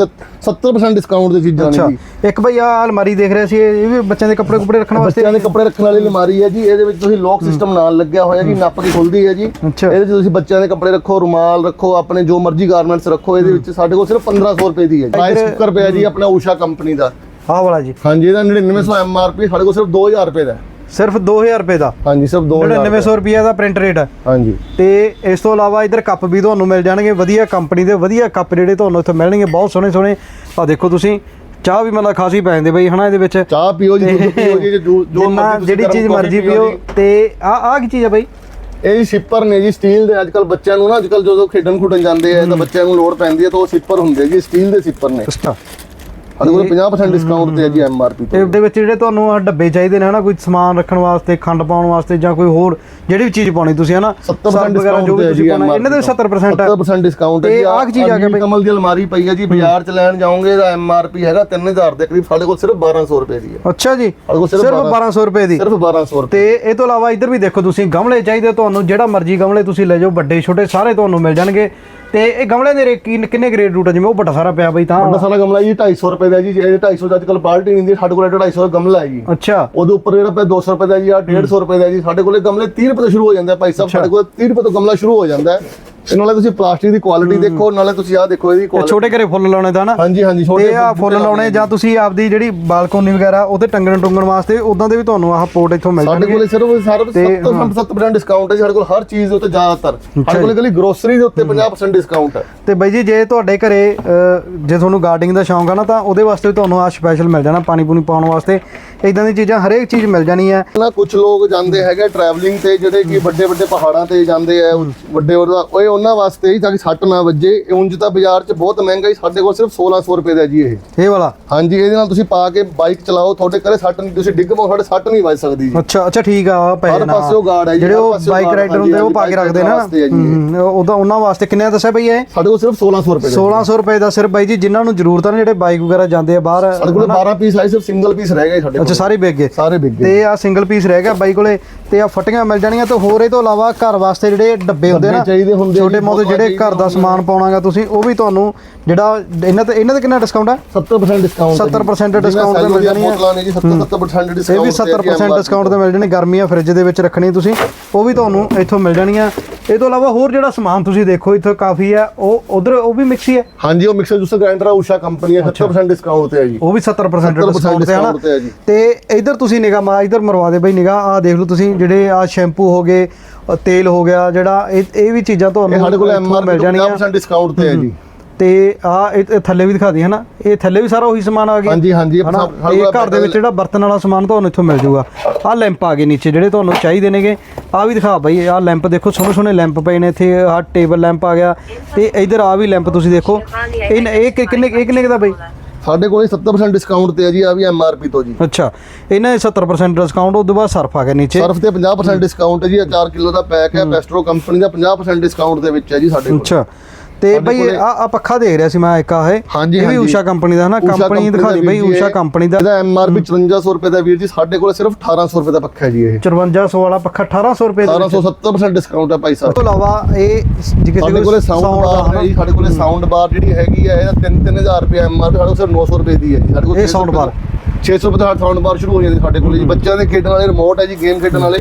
B: 70% ਡਿਸਕਾਊਂਟ ਦੇ ਚੀਜ਼ਾਂ ਨੇ ਜੀ
A: ਇੱਕ ਬਈ ਆ ਅਲਮਾਰੀ ਦੇਖ ਰਿਹਾ ਸੀ ਇਹ ਵੀ ਬੱਚਿਆਂ ਦੇ ਕੱਪੜੇ ਕੁਪੜੇ ਰੱਖਣ ਵਾਸਤੇ?
B: ਬੱਚਿਆਂ ਦੇ ਕੱਪੜੇ ਰੱਖਣ ਵਾਲੀ ਅਲਮਾਰੀ ਹੈ ਜੀ ਇਹਦੇ ਵਿੱਚ ਤੁਸੀਂ ਲੌਕ ਸਿਸਟਮ ਨਾਲ ਲੱਗਿਆ ਹੋਇਆ ਜੀ ਨੱਪ ਕੇ ਖੁੱਲਦੀ ਹੈ ਜੀ। ਇਹਦੇ ਤੁਸੀਂ ਬੱਚਿਆਂ ਦੇ ਕੱਪੜੇ ਰੱਖੋ ਰੁਮਾਲ ਰੱਖੋ ਆਪਣੇ ਜੋ ਮਰਜ਼ੀ ਗਾਰਮੈਂਟਸ ਰੱਖੋ ਇਹਦੇ ਵਿੱਚ ਸਾਡੇ ਕੋਲ ਸਿਰਫ 1500 ਰੁਪਏ ਦੀ ਹੈ
A: ਇੱਧਰ-
B: ਕੁੱਕਰ ਪਿਆ ਜੀ ਆਪਣਾ ਊਸ਼ਾ ਕੰਪਨੀ ਦਾ।
A: ਆਹ ਵਾਲਾ ਜੀ।
B: ਹਾਂਜੀ ਇਹਦਾ 9900 ਐਮਆਰਪੀ ਸਾਡੇ ਕੋਲ ਸਿਰਫ 2000 ਰੁਪਏ ਦਾ ਹੈ।
A: ਸਿਰਫ 2000 ਰੁਪਏ ਦਾ।
B: ਹਾਂਜੀ ਸਿਰਫ 2000
A: 9900 ਰੁਪਏ। ਦਾ ਪ੍ਰਿੰਟ ਰੇਟ ਹੈ।
B: ਹਾਂਜੀ।
A: ਤੇ ਇਸ ਤੋਂ ਇਲਾਵਾ ਇਧਰ ਕੱਪ ਵੀ ਤੁਹਾਨੂੰ ਮਿਲ ਜਾਣਗੇ ਵਧੀਆ ਕੰਪਨੀ ਦੇ ਵਧੀਆ ਕੱਪ ਜਿਹੜੇ ਤੁਹਾਨੂੰ ਇੱਥੇ ਮਿਲਣਗੇ ਬਹੁਤ ਸੋਹਣੇ ਸੋਹਣੇ। ਆ ਦੇਖੋ ਤੁਸੀਂ ਚਾਹ ਵੀ ਮਤਲਬ ਖਾਸੀ ਪੈ ਜਾਂਦੇ ਬਈ ਹਨਾ ਇਹਦੇ ਵਿੱਚ?
B: ਚਾਹ ਪੀਓ ਜੀ ਦੁੱਧ ਪੀਓ ਜੀ
A: ਜਿਹੜੀ ਚੀਜ਼ ਮਰਜ਼ੀ
B: ਪੀਓ।
A: ਤੇ ਆ ਆ ਕੀ ਚੀਜ਼ ਆ ਬਈ?
B: ਇਹ ਜੀ ਸਿੱਪਰ ਨੇ ਜੀ ਸਟੀਲ ਦੇ। ਅੱਜ ਕੱਲ ਬੱਚਿਆਂ ਨੂੰ ਨਾ ਅੱਜ ਕੱਲ ਜਦੋਂ ਖੇਡਣ ਖੁੱਡਣ ਜਾਂਦੇ ਆ ਤਾਂ ਬੱਚਿਆਂ ਨੂੰ ਲੋੜ ਪੈਂਦੀ ਹੈ ਤਾਂ ਉਹ ਸਿੱਪਰ ਹੁੰਦੇ ਜੀ ਸਟੀਲ ਦੇ ਸਿੱਪਰ ਨੇ।
A: ਅੱਛਾ।
B: ਸਾਡੇ ਕੋਲ 50% ਡਿਸਕਾਊਂਟ ਤੇ ਹੈ ਜੀ ਐਮਆਰਪੀ ਤੇ।
A: ਇਹਦੇ ਵਿੱਚ ਜਿਹੜੇ ਤੁਹਾਨੂੰ ਆਹ ਡੱਬੇ ਚਾਹੀਦੇ ਨੇ ਹਨਾ ਕੋਈ ਸਮਾਨ ਰੱਖਣ ਵਾਸਤੇ ਖੰਡ ਪਾਉਣ ਵਾਸਤੇ ਜਾਂ ਕੋਈ ਹੋਰ ਜਿਹੜੀ ਵੀ ਚੀਜ਼ ਪਾਉਣੀ ਤੁਸੀਂ ਹਨਾ
B: 70%
A: ਸਰਫ ਵਗੈਰਾ
B: ਡਿਸਕਾਊਂਟ
A: ਜੋ ਵੀ
B: ਤੇ ਹੈ
A: ਤੁਸੀਂ
B: ਜੀ
A: ਪਾਉਣਾ ਇਹਨਾਂ ਦੇ 70% ਹੈ
B: 70% ਡਿਸਕਾਊਂਟ ਹੈ
A: ਤੇ
B: ਜੀ।
A: ਆਹ ਕੀ ਚੀਜ਼ ਆ ਗਿਆ ਬਈ?
B: ਕਮਲ ਦੀ ਅਲਮਾਰੀ ਪਈ ਹੈ ਜੀ ਬਾਜ਼ਾਰ ਚ ਲੈਣ ਜਾਓਗੇ ਇਹਦਾ ਐਮਆਰਪੀ ਹੈਗਾ 3000 ਦੇ ਕਰੀਬ ਸਾਡੇ ਕੋਲ ਸਿਰਫ 1200 ਰੁਪਏ ਦੀ ਹੈ।
A: ਅੱਛਾ ਜੀ
B: ਸਾਡੇ ਕੋਲ ਸਿਰਫ
A: ਸਿਰਫ 1200 ਰੁਪਏ ਦੀ।
B: ਸਿਰਫ 1200 ਰੁਪਏ।
A: ਤੇ ਇਹ ਤੋਂ ਇਲਾਵਾ ਇੱਧਰ ਵੀ ਦੇਖੋ ਤੁਸੀਂ ਗਮਲੇ ਚਾਹੀਦੇ ਤੁਹਾਨੂੰ ਜਿਹੜਾ ਮਰਜ਼ੀ ਗਮਲੇ ਤੁਸੀਂ ਲੈ ਜਾਓ ਵੱਡੇ ਛੋਟੇ ਸਾਰੇ ਤੁਹਾਨੂੰ ਮਿਲ ਜਾਣਗੇ। ਤੇ ਇਹ ਗਮਲੇ ਦੇ ਰੇ- ਕੀ- ਕਿੰਨੇ ਗ੍ਰੇਡ ਰੂਟ ਆ? ਜਿਵੇਂ ਉਹ ਵੱਡਾ ਸਾਰਾ ਪਿਆ ਬਈ ਤਾਂ।
B: ਵੱਡਾ ਸਾਰਾ ਗਮਲਾ ਜੀ 250 ਰੁਪਏ ਦਾ ਜੀ ਇਹ 250 ਦਾ ਅੱਜ ਕੱਲ ਪਾਰਟੀ ਨਹੀਂ ਹੁੰਦੀ ਸਾਡੇ ਕੋਲ 250 ਦਾ ਗਮਲਾ ਹੈ ਜੀ।
A: ਅੱਛਾ।
B: ਉਹਦੇ ਉੱਪਰ ਜਿਹੜਾ ਪਿਆ 200 ਰੁਪਏ ਦਾ ਜੀ ਆ 150 ਰੁਪਏ ਦਾ ਜੀ ਸਾਡੇ ਕੋਲੇ ਗਮਲੇ 30 ਰੁਪਏ ਤੋਂ ਸ਼ੁਰੂ ਹੋ ਜਾਂਦੇ ਭਾਈ ਸਾਹਿਬ ਸਾਡੇ ਕੋਲ 30 ਰੁਪਏ ਤੋਂ ਗਮਲਾ ਸ਼ੁਰੂ ਹੋ ਜਾਂਦਾ ਹੈ। ਇਹ ਨਾਲੇ ਤੁਸੀਂ ਪਲਾਸਟਿਕ ਦੀ ਕੁਆਲਿਟੀ ਦੇਖੋ ਨਾਲੇ ਤੁਸੀਂ ਆਹ ਦੇਖੋ ਇਹਦੀ
A: ਇਹ
B: ਕੁਆਲਿਟੀ
A: ਛੋਟੇ ਘਰੇ ਫੁੱਲ ਲਾਉਣੇ ਤਾਂ ਨਾ?
B: ਹਾਂਜੀ ਹਾਂਜੀ ਛੋਟੇ
A: ਤੇ ਆ ਫੁੱਲ ਲਾਉਣੇ ਜਾਂ ਤੁਸੀਂ ਆਪਦੀ ਜਿਹੜੀ ਬਾਲਕੋਨੀ ਵਗੈਰਾ ਉਹਤੇ ਟੰਗਣ ਟੁੰਗਣ ਵਾਸਤੇ ਉਦਾਂ ਦੇ ਵੀ ਤੁਹਾਨੂੰ ਆਹ ਪੋਟ ਇੱਥੋਂ ਮਿਲ
B: ਸਾਡੇ
A: ਜਾਣਗੇ।
B: ਕੋਲੇ ਸਿਰਫ
A: ਤੇ
B: 70% ਡਿਸਕਾਊਂਟ ਹੈ। ਸਾਡੇ ਕੋਲ ਹਰ ਚੀਜ਼ ਦੇ ਉੱਤੇ ਜ਼ਿਆਦਾਤਰ। ਸਾਡੇ ਕੋਲੇ ਇਕੱਲੀ ਗਰੋਸਰੀ ਦੇ ਉੱਤੇ 50% ਡਿਸਕਾਊਂਟ ਹੈ।
A: ਤੇ ਬਾਈ ਜੀ ਜੇ ਤੁਹਾਡੇ ਘਰੇ ਜੇ ਤੁਹਾਨੂੰ ਗਾਰਡਨਿੰਗ ਦਾ ਸ਼ੌਂਕ ਆ ਨਾ ਤਾਂ ਉਹਦੇ ਵਾਸਤੇ ਵੀ ਤੁਹਾਨੂੰ ਆ ਸਪੈਸ਼ਲ ਮਿਲ ਜਾਣਾ ਪਾਣੀ ਪੂਣੀ ਪਾਉਣ ਵਾਸਤੇ। ਇਦਾਂ ਦੀ ਚੀਜ਼ਾਂ ਹਰੇਕ ਚੀਜ਼ ਮਿਲ ਜਾਣੀ ਹੈ
B: ਨਾ ਕੁਝ ਲੋਕ ਜਾਂਦੇ ਹੈਗੇ ਟਰੈਵਲਿੰਗ ਤੇ ਜਿਹੜੇ ਕਿ ਵੱਡੇ ਵੱਡੇ ਪਹਾੜਾਂ ਤੇ ਜਾਂਦੇ ਆ ਵੱਡੇ ਉਹਦਾ ਉਹ ਉਹਨਾਂ ਵਾਸਤੇ ਹੀ ਤਾਂ ਕਿ ਸੱਟ ਨਾ ਵੱਜੇ। ਉਂਝ ਤਾਂ ਬਾਜ਼ਾਰ 'ਚ ਬਹੁਤ ਮਹਿੰਗਾ ਹੀ ਸਾਡੇ ਕੋਲ ਸਿਰਫ 1600 ਰੁਪਏ ਦਾ ਜੀ ਇਹ।
A: ਇਹ ਵਾਲਾ?
B: ਹਾਂਜੀ ਇਹਦੇ ਨਾਲ ਤੁਸੀਂ ਪਾ ਕੇ ਬਾਈਕ ਚਲਾਓ ਤੁਹਾਡੇ ਘਰੇ ਸੱਟ ਨਹੀਂ ਤੁਸੀਂ ਡਿੱਗ ਪਓ ਤੁਹਾਡੇ ਸੱਟ ਨਹੀਂ ਵੱਜ ਸਕਦੀ ਜੀ।
A: ਅੱਛਾ ਅੱਛਾ ਠੀਕ ਆ ਪੈ
B: ਹਰ
A: ਜਾਣਾ
B: ਪਾਸਿਓਂ guard ਹੈ ਜੀ,
A: ਜਿਹੜੇ ਉਹ ਬਾਈਕ ਰਾਈਡਰ ਹੁੰਦੇ ਉਹ ਪਾ ਕੇ ਰੱਖਦੇ ਨਾ। ਉਹਦਾ ਉਹਨਾਂ ਵਾਸਤੇ ਕਿੰਨੇ ਦੱਸਿਆ ਬਈ ਇਹ?
B: ਸਾਡੇ ਕੋਲ ਸਿਰਫ 1600 ਰੁਪਏ ਦਾ ਜੀ।
A: 1600 ਰੁਪਏ ਦਾ ਸਿਰਫ ਬਾਈ ਜੀ ਜਿਨ੍ਹਾਂ ਨੂੰ ਜ਼ਰੂਰਤ ਆ ਜਿਹੜੇ ਬਾਈਕ ਵਗੈਰਾ ਜਾਂਦੇ ਆ ਬਾਹਰ
B: ਸਾਡੇ ਕੋਲ 12 ਪੀਸ ਆਏ ਸਿਰਫ ਸਿੰਗਲ ਪੀਸ ਰਹਿ ਗਏ ਸਾਡੇ
A: ਅੱਛਾ ਸਾਰੇ ਵਿਕ ਗਏ।
B: ਸਾਰੇ ਵਿਕ ਗਏ।
A: ਤੇ ਆ ਸਿੰਗਲ ਪੀਸ ਰਹਿ ਗਿਆ ਬਾਈ ਕੋਲੇ ਤੇ ਆ ਫਟੀਆਂ ਮਿਲ ਜਾਣੀਆਂ ਤੇ ਹੋਰ ਇਹ ਤੋਂ ਇਲਾਵਾ ਘਰ ਵਾਸਤੇ ਜਿਹੜੇ ਡੱਬੇ ਹੁੰਦੇ ਨਾ
B: ਡੱਬੇ ਚਾਹੀਦੇ ਹੁੰਦੇ
A: ਛੋਟੇ ਮੋਟੇ ਜਿਹੜੇ ਘਰ ਦਾ ਸਮਾਨ ਪਾਉਣਾਗਾ ਤੁਸੀਂ ਉਹ ਵੀ ਤੁਹਾਨੂੰ ਜਿਹੜਾ ਇਹਨਾਂ ਤੇ ਇਹਨਾਂ ਤੇ ਕਿੰਨਾ ਡਿਸਕਾਊਂਟ ਆ
B: 70% ਡਿਸਕਾਊਂਟ
A: 70% discount ਤੇ ਮਿਲ ਜਾਣੀ ਹੈ।
B: ਬੋਤਲਾਂ ਨੇ ਜੀ 70 70% ਡਿਸਕਾਊਂਟ
A: ਇਹ ਵੀ 70% ਡਿਸਕਾਊਂਟ ਤੇ ਮਿਲ ਜਾਣੇ ਗਰਮੀਆਂ ਫ੍ਰਿਜ ਦੇ ਵਿੱਚ ਰੱਖਣੀ ਤੁਸੀਂ ਉਹ ਵੀ ਤੁਹਾਨੂੰ ਇੱਥੋਂ ਮਿਲ ਜਾਣੀਆਂ ਇਹ ਤੋਂ ਇਲਾਵਾ ਹੋਰ ਜਿਹੜਾ ਸਮਾਨ ਤੁਸੀਂ ਦੇਖੋ ਇੱਥੇ ਕਾਫੀ ਹੈ ਉਹ ਉਧਰ ਉਹ ਵੀ ਮਿਕਸੀ ਹੈ
B: ਹਾਂਜੀ ਉਹ ਮਿਕਸਰ ਜੂਸਰ ਗ੍ਰਾਈਂਡਰ ਆ ਊਸ਼ਾ ਕੰਪਨੀ ਹੈ 70% ਡਿਸਕਾਊਂਟ ਤੇ ਹੈ ਜੀ।
A: ਉਹ ਵੀ 70%
B: 70%
A: ਡਿਸਕਾਊਂਟ ਤੇ ਹੈ ਨਾ?
B: ਤੇ ਹੈ ਜੀ।
A: ਤੇ ਇਧਰ ਤੁਸੀਂ ਨਿਗਾਹ ਮਾ ਇਧਰ ਮਰਵਾ ਦੇ ਬਈ ਨਿਗਾਹ ਆ ਦੇਖ ਲਓ ਤੁਸੀਂ ਜਿਹੜੇ ਆ ਸ਼ੈਂਪੂ ਹੋ ਗਏ ਅ, ਤੇਲ ਹੋ ਗਿਆ ਜਿਹੜਾ ਇਹ ਇਹ ਵੀ ਚੀਜ਼ਾਂ ਤੁਹਾਨੂੰ
B: ਸਾਡੇ ਕੋਲ ਐਮਆਰ
A: ਮਿਲ ਜਾਣੀਆਂ।
B: 50% ਡਿਸਕਾਊਂਟ ਤੇ ਹੈ ਜੀ।
A: ਤੇ ਆ ਇਹ ਥੱਲੇ ਵੀ ਦਿਖਾ ਦੀ ਹਨਾ? ਇਹ ਥੱਲੇ ਵੀ ਸਾਰਾ ਉਹੀ ਸਮਾਨ ਆ ਗਿਆ।
B: ਹਾਂਜੀ, ਹਾਂਜੀ, ਇਹ
A: ਘਰ ਦੇ ਵਿੱਚ ਜਿਹੜਾ ਬਰਤਨ ਵਾਲਾ ਸਮਾਨ ਤੁਹਾਨੂੰ ਇੱਥੋਂ ਮਿਲ ਜਾਊਗਾ। ਆ ਲੈਂਪ ਆ ਗਏ ਨੀਚੇ ਜਿਹੜੇ ਤੁਹਾਨੂੰ ਚਾਹੀਦੇ ਨੇਗੇ। ਆ ਵੀ ਦਿਖਾ ਬਈ ਆ ਲੈਂਪ ਦੇਖੋ ਸੋਹਣੇ ਸੋਹਣੇ ਲੈਂਪ ਪਏ ਨੇ ਇੱਥੇ। ਆ ਟੇਬਲ ਲੈਂਪ ਆ ਗਿਆ। ਤੇ ਇਧਰ ਆ ਵੀ ਲੈਂਪ ਤੁਸੀਂ ਦੇਖੋ। ਇਹ ਇਹ ਕਿੰਨੇ ਇਹ ਕਿੰਨੇ ਦਾ ਬਈ?
B: ਸਾਡੇ ਕੋਲ 70% ਡਿਸਕਾਊਂਟ ਤੇ ਹੈ ਜੀ ਆ ਵੀ ਐਮਆਰਪੀ ਤੋਂ ਜੀ।
A: ਅੱਛਾ ਇਹਨਾਂ ਦੇ 70% ਡਿਸਕਾਊਂਟ ਤੋਂ ਬਾਅਦ ਸਰਫ ਆ ਗਿਆ ਨੀਚੇ।
B: ਸਰਫ ਤੇ 50% ਡਿਸਕਾਊਂਟ ਹੈ। ਜੀ 4 ਕਿਲੋ ਦਾ ਪੈਕ ਹੈ ਪੈਸਟਰੋ ਕੰਪਨੀ ਦਾ 50% ਡਿਸਕਾਊਂਟ ਦੇ ਵਿੱਚ ਹੈ ਜੀ ਸਾਡੇ ਕੋਲ।
A: ਅੱਛਾ। ਤੇ ਬਈ ਆ ਆ ਪੱਖਾ ਦੇਖ ਰਿਹਾ ਸੀ ਮੈਂ ਇੱਕ ਆ ਇਹ।
B: ਹਾਂਜੀ
A: ਇਹ ਵੀ
B: ਹਾਂਜੀ।
A: ਊਸ਼ਾ ਕੰਪਨੀ ਦਾ ਹਨਾ
B: ਊਸ਼ਾ
A: ਕੰਪਨੀ ਦਿਖਾ
B: ਦਾ
A: ਬਈ
B: ਜੀ
A: ਊਸ਼ਾ
B: ਇਹ।
A: ਕੰਪਨੀ ਦਾ।
B: ਇਹਦਾ ਐਮਆਰਪੀ 5400 ਰੁਪਏ ਦਾ ਵੀਰ ਜੀ ਸਾਡੇ ਕੋਲ ਸਿਰਫ 1800 ਰੁਪਏ ਦਾ ਪੱਖਾ ਹੈ ਜੀ ਇਹ।
A: 5400 ਵਾਲਾ ਪੱਖਾ 1800 ਰੁਪਏ ਦਾ
B: 1870% ਡਿਸਕਾਊਂਟ ਹੈ ਭਾਈ
A: ਉਸ
B: ਸਾਹਿਬ
A: ਤੋਂ ਇਲਾਵਾ ਇਹ ਜੇ ਕਿਸੇ
B: ਸਾਡੇ ਕੋਲੇ ਸਾਊਂਡ
A: sound
B: ਬਾਰ ਹੈ ਜੀ ਸਾਡੇ ਕੋਲੇ ਸਾਊਂਡ ਬਾਰ ਜਿਹੜੀ ਹੈਗੀ ਹੈ ਇਹਦਾ 3-3000 ਰੁਪਏ ਐਮਆਰਪੀ ਸਾਡੇ ਕੋਲ ਸਿਰਫ 900 ਰੁਪਏ ਦੀ ਹੈ ਜੀ। ਸਾਡੇ ਕੋਲ
A: ਇਹ
B: 600
A: sound bar।
B: 600 ਰੁਪਏ ਦਾ ਸਾਊਂਡ ਬਾਰ ਸ਼ੁਰੂ ਹੋ ਜਾਂਦੀ ਸਾਡੇ ਕੋਲੇ ਜੀ। ਬੱਚਿਆਂ ਦੇ ਖੇਡਣ ਵਾਲੇ ਰਿਮੋਟ ਹੈ ਜੀ ਗੇਮ ਖੇਡਣ ਵਾਲੇ।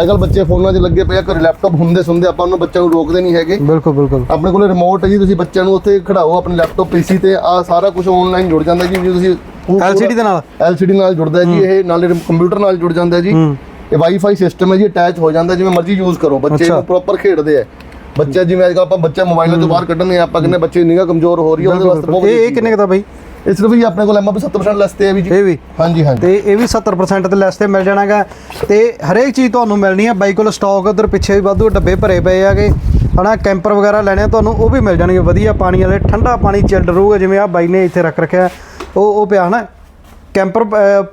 B: ਅੱਜ ਕੱਲ ਬੱਚੇ ਫੋਨਾਂ 'ਚ ਲੱਗੇ ਪਏ ਆ ਘਰੇ ਲੈਪਟਾਪ ਹੁੰਦੇ ਸੁਣਦੇ ਆਪਾਂ ਉਹਨਾਂ ਬੱਚਿਆਂ ਨੂੰ ਰੋਕਦੇ ਨਹੀਂ ਹੈਗੇ।
A: ਬਿਲਕੁਲ ਬਿਲਕੁਲ।
B: ਆਪਣੇ ਕੋਲ ਰਿਮੋਟ ਹੈ ਜੀ ਤੁਸੀਂ ਬੱਚਿਆਂ ਨੂੰ ਉੱਥੇ ਖੜਾਓ ਆਪਣੇ ਲੈਪਟਾਪ ਪੀਸੀ ਤੇ ਆ ਸਾਰਾ ਕੁਝ ਆਨਲਾਈਨ ਜੁੜ ਜਾਂਦਾ ਜੀ ਜੇ ਤੁਸੀਂ
A: LCD ਦੇ ਨਾਲ?
B: LCD ਨਾਲ ਜੁੜਦਾ ਹੈ। ਜੀ ਇਹ ਨਾਲੇ ਕੰਪਿਊਟਰ ਨਾਲ ਜੁੜ ਜਾਂਦਾ ਜੀ। ਇਹ ਵਾਈਫਾਈ ਸਿਸਟਮ ਹੈ ਜੀ ਅਟੈਚ ਹੋ ਜਾਂਦਾ ਜਿਵੇਂ ਮਰਜ਼ੀ ਯੂਜ਼ ਕਰੋ ਬੱਚੇ। ਨੂੰ ਪ੍ਰੋਪਰ ਖੇਡਦੇ ਆ। ਬੱਚਾ ਜਿਵੇਂ ਅੱਜ ਕੱਲ ਆਪਾਂ ਬੱਚਾ ਮੋਬਾਈਲਾਂ ਤੋਂ ਬਾਹਰ ਕੱਢਣੇ ਆਪਾਂ ਕਹਿੰਦੇ ਬੱਚੇ ਦੀ ਨਿਗਾਹ ਕਮਜ਼ੋਰ ਹੋ ਰਹੀ ਹੈ ਉਹਦੇ ਵਾਸਤੇ ਬਹੁਤ
A: ਇਹ ਇਹ ਕਿੰਨੇ ਦਾ ਬਾਈ?
B: ਇਹ ਸਿਰਫ ਜੀ ਆਪਣੇ ਕੋਲ ਐਮਆਰਪੀ 70% ਲੈਸ ਤੇ ਹੈ ਵੀ ਜੀ।
A: ਇਹ ਵੀ?
B: ਹਾਂਜੀ ਹਾਂਜੀ।
A: ਤੇ ਇਹ ਵੀ 70% ਤੇ ਲੈਸ ਤੇ ਮਿਲ ਜਾਣਾਗਾ। ਤੇ ਹਰੇਕ ਚੀਜ਼ ਤੁਹਾਨੂੰ ਮਿਲਣੀ ਹੈ ਬਾਈ ਕੋਲ ਸਟਾਕ ਉਧਰ ਪਿੱਛੇ ਵੀ ਵਾਧੂ ਡੱਬੇ ਭਰੇ ਪਏ ਆਗੇ ਹਨਾ, ਕੈਂਪਰ ਵਗੈਰਾ ਲੈਣੇ ਆ ਤੁਹਾਨੂੰ, ਉਹ ਵੀ ਮਿਲ ਜਾਣਗੇ, ਵਧੀਆ ਪਾਣੀ ਵਾਲੇ, ਠੰਡਾ ਪਾਣੀ ਚਿਲਡ ਰਹੂਗਾ, ਜਿਵੇਂ ਆ ਬਾਈ ਨੇ ਇੱਥੇ ਰੱਖ ਰੱਖਿਆ, ਉਹ ਉਹ ਪਿਆ, ਹਨਾ? ਕੈਂਪਰ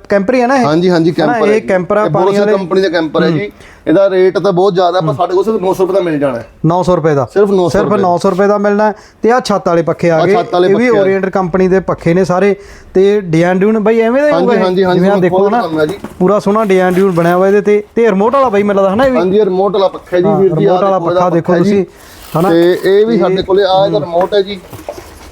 A: ਕੈਂਪਰ ਹੀ ਹੈ ਨਾ ਇਹ?
B: ਹਾਂਜੀ ਹਾਂਜੀ ਕੈਂਪਰ
A: ਇਹ ਕੈਂਪਰ ਆ ਪਾਣੀ ਵਾਲੇ
B: ਕੰਪਨੀ ਦਾ ਕੈਂਪਰ ਹੈ ਜੀ। ਇਹਦਾ ਰੇਟ ਤਾਂ ਬਹੁਤ ਜ਼ਿਆਦਾ ਪਰ ਸਾਡੇ ਕੋਲ ਸਿਰਫ 900 ਰੁਪਏ ਦਾ ਮਿਲ ਜਾਣਾ ਹੈ।
A: 900 ਰੁਪਏ ਦਾ।
B: ਸਿਰਫ 900
A: ਸਿਰਫ
B: ਰੁਪਏ
A: 900 ਰੁਪਏ ਦਾ ਮਿਲਣਾ। ਤੇ ਆ ਛੱਤ ਵਾਲੇ ਪੱਖੇ ਆ ਗਏ। ਇਹ ਵੀ। ਓਰੀਐਂਟਡ ਕੰਪਨੀ ਦੇ ਪੱਖੇ ਨੇ ਸਾਰੇ। ਤੇ ਡਿਜ਼ਾਈਨ ਡਿਊਨ ਬਾਈ ਐਵੇਂ ਦਾ ਹੀ
B: ਹਾਂਜੀ,
A: ਹੋਊਗਾ?
B: ਹਾਂਜੀ, ਹਾਂਜੀ,
A: ਦੇਖੋ ਨਾ। ਪੂਰਾ ਸੋਹਣਾ ਡਿਜ਼ਾਈਨ ਡਿਊਨ ਬਣਿਆ ਹੋਇਆ ਇਹਦੇ ਤੇ। ਤੇ ਰਿਮੋਟ ਵਾਲਾ ਬਾਈ ਮੈਨੂੰ ਲੱਗਦਾ ਹਨਾ ਇਹ ਵੀ?
B: ਹਾਂਜੀ ਰਿਮੋਟ ਵਾਲਾ ਪੱਖਾ ਜੀ ਵੀਰ ਜੀ
A: ਰਿਮੋਟ ਵਾਲਾ ਪੱਖਾ ਦੇਖੋ ਤੁਸੀਂ ਹਨਾ?
B: ਤੇ ਇਹ ਵੀ ਸਾਡੇ ਕੋਲੇ ਆ ਇਹਦਾ ਰਿਮੋਟ ਹੈ ਜੀ।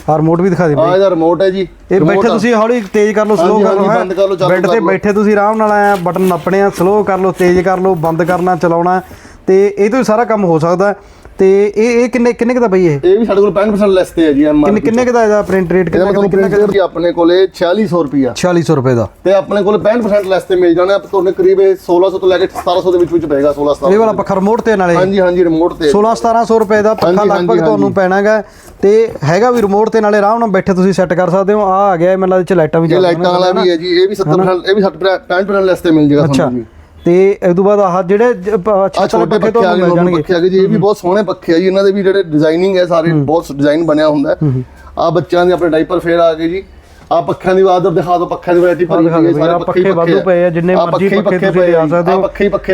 A: ਆ ਰਿਮੋਟ ਵੀ ਦਿਖਾ ਦੇ
B: ਆ
A: ਬਾਈ
B: ਇਹਦਾ ਰਿਮੋਟ ਹੈ ਜੀ
A: ਇਹ ਬੈਠੇ। ਤੁਸੀਂ ਹੌਲੀ ਤੇਜ਼ ਕਰ ਲਓ ਸਲੋ ਕਰ ਲਓ।
B: ਬੰਦ ਕਰ ਲਓ, ਚਾਲੂ
A: ਬੈੱਡ ਤੇ। ਬੈਠੇ ਤੁਸੀਂ ਆਰਾਮ ਨਾਲ ਆਇਆ ਬਟਨ ਨੱਪਣੇ ਆ ਸਲੋ ਕਰ ਲਓ ਤੇਜ਼ ਕਰ ਲਓ ਬੰਦ ਕਰਨਾ ਚਲਾਉਣਾ ਤੇ ਇਹ ਤੋਂ ਸਾਰਾ ਕੰਮ ਹੋ ਸਕਦਾ ਤੇ ਇਹ ਇਹ ਕਿੰਨੇ ਕਿੰਨੇ ਕੁ ਦਾ ਬਈ ਇਹ?
B: ਇਹ ਵੀ ਸਾਡੇ ਕੋਲ 65% ਲੈਸ ਤੇ ਹੈ ਜੀ
A: ਕਿੰਨੇ
B: ਐਮਆਰਪੀ
A: ਕਿੰਨੇ ਕੁ ਦਾ ਇਹਦਾ ਪ੍ਰਿੰਟ ਰੇਟ
B: ਇਹਦਾ
A: ਕਿੰਨਾ
B: ਤੁਹਾਨੂੰ
A: ਕਿੰਨਾ
B: ਪ੍ਰਿੰਟਰ ਜੀ ਆਪਣੇ ਕੋਲੇ 4600 ਰੁਪਿਆ
A: 4600 ਰੁਪਏ ਦਾ।
B: ਤੇ ਆਪਣੇ ਕੋਲ 65% ਲੈਸ ਤੇ ਮਿਲ ਜਾਣਾ ਤੁਹਾਨੂੰ ਕਰੀਬ ਇਹ 1600 ਤੋਂ ਲੈ ਕੇ 1700 ਦੇ ਵਿੱਚ ਵਿੱਚ ਪਏਗਾ 16
A: ਇਹ
B: 1700
A: ਵਾਲਾ ਪੱਖਾ ਰਿਮੋਟ ਤੇ ਨਾਲੇ।
B: ਹਾਂਜੀ ਹਾਂਜੀ ਰਿਮੋਟ ਤੇ।
A: 16 1700 ਰੁਪਏ ਦਾ ਪੱਖਾ
B: ਹਾਂਜੀ,
A: ਲਗਭਗ
B: ਹਾਂਜੀ,
A: ਤੁਹਾਨੂੰ ਪੈਣਾਗਾ। ਤੇ ਹੈਗਾ ਵੀ ਰਿਮੋਟ ਤੇ ਨਾਲੇ ਆਰਾਮ ਨਾਲ ਬੈਠੇ ਤੁਸੀਂ ਸੈੱਟ ਕਰ ਸਕਦੇ ਹੋ। ਆ ਆ ਗਿਆ ਇਹ ਮੈਨੂੰ ਲੱਗਦਾ ਇਹ ਚ ਲਾਈਟਾਂ ਵੀ
B: ਇਹ
A: ਚੱਲਦੀਆਂ
B: ਲਾਈਟਾਂ ਵਾਲਾ ਵੀ ਹੈ ਜੀ ਇਹ ਵੀ 70% ਇਹ ਵੀ 65% ਲੈਸ ਤੇ ਮਿਲ ਜਾਏਗਾ
A: ਅੱਛਾ।
B: ਤੁਹਾਨੂੰ ਜੀ।
A: ਤੇ ਇਸ ਤੋਂ ਬਾਅਦ ਆਹ ਜਿਹੜੇ
B: ਛੋਟੇ
A: ਪੱਖੇ
B: ਗਏ
A: ਮਿਲ ਜਾਣਗੇ।
B: ਪੱਖੇ ਆ ਗਏ ਜੀ ਇਹ ਵੀ ਬਹੁਤ ਸੋਹਣੇ ਪੱਖੇ ਆ ਜੀ ਇਹਨਾਂ ਦੇ ਵੀ ਜਿਹੜੇ ਡਿਜ਼ਾਈਨਿੰਗ ਹੈ ਸਾਰੇ ਬਹੁਤ ਡਿਜ਼ਾਈਨ ਬਣਿਆ ਹੁੰਦਾ ਆ ਬੱਚਿਆਂ ਦੇ ਆਪਣੇ ਡਾਈਪਰ ਫੇਰ ਆ ਗਏ ਜੀ। ਆ ਪੱਖਿਆਂ ਦੀ ਆਦਰ ਦਿਖਾ ਦਿਓ ਪੱਖਿਆਂ ਦੀ ਵੈਰਾਈਟੀ ਭਰੀ ਹੋਈ ਹੈ ਸਾਰੇ
A: ਪੱਖੇ ਵਾਧੂ ਪਏ ਆ ਜਿੰਨੇ ਮਰਜ਼ੀ ਪੱਖੇ ਤੁਸੀਂ ਲਿਆ ਸਕਦੇ ਹੋ।